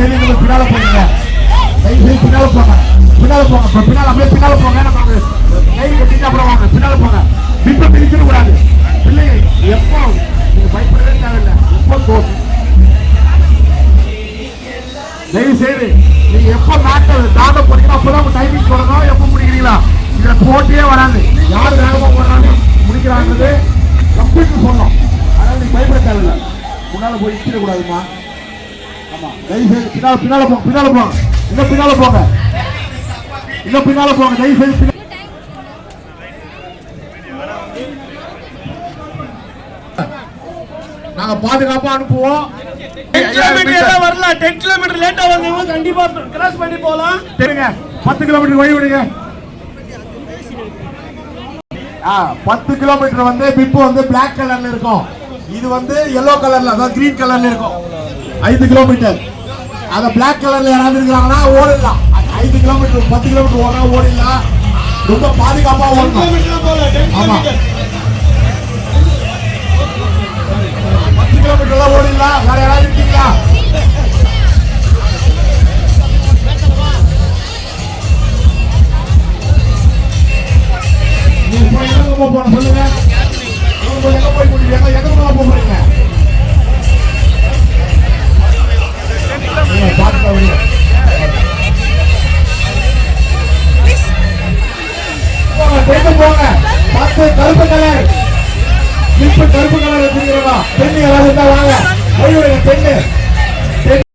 கேள்வி பின்னால போனீங்க பின்னால போங்க. பின்னால போங்க. இப்போ பின்னால அப்படியே பின்னால போங்க. நமக்கு கை கட்டிட்டு அப்புறம் வாங்க. பின்னால போங்க. பிப்ப பிரிச்சிட கூடாது. பிள்ளைங்க எப்போ நீங்க பயப்படவே தேவையில்லை. எப்போ தோணும் தயவு செய்து நீங்க எப்போ நாட்டை தாண்ட போறீங்களோ அப்பதான் உங்க டைமிங் தொடங்கும் எப்போ முடிக்கிறீங்களா இதுல போட்டியே வராது. யார் வேகமா போடுறாங்க முடிக்கிறாங்கிறது கம்ப்யூட்டர் சொல்லணும். அதனால நீங்க பயப்பட தேவையில்லை. முன்னால போய் நிற்கிட கூடாதுமா ஆமா. தயவு செய்து பின்னால பின்னால போங்க பின்னால போங்க. இன்னும் பின்னால போங்க. இன்னும் பின்னால போங்க. தயவு செய்து பின்னால- நாங்க பாதுகாப்பா அனுப்புவோம். வரல. டென் கிலோமீட்டர் லேட்டா வந்தவங்க கண்டிப்பா கிராஸ் பண்ணி போலாம். சரிங்க பத்து கிலோமீட்டர் வழி விடுங்க. ஆ, பத்து கிலோமீட்டர் வந்து பிப்பு வந்து பிளாக் கலர்ல இருக்கும். இது வந்து எல்லோ கலர்ல அதாவது கிரீன் கலர்ல இருக்கும். ஐந்து கிலோமீட்டர். அத பிளாக் கலர்ல யாராவது இருக்கிறாங்கன்னா ஓடிடலாம் ஐந்து கிலோமீட்டர் பத்து கிலோமீட்டர் ஓடா ஓடிடலாம். ரொம்ப பாதுகாப்பா ஓடணும். ஆமா. பத்து கிலோமீட்டர் எல்லாம் ஓடிடலாம். வேற யாராவது இருக்கீங்களா? போறோம் சொல்லுங்க. பத்து கருப்பு கலர். இப்ப கருப்பு கலர் வச்சிருக்கிறோம் பெண்ணு யாராவது இருந்தா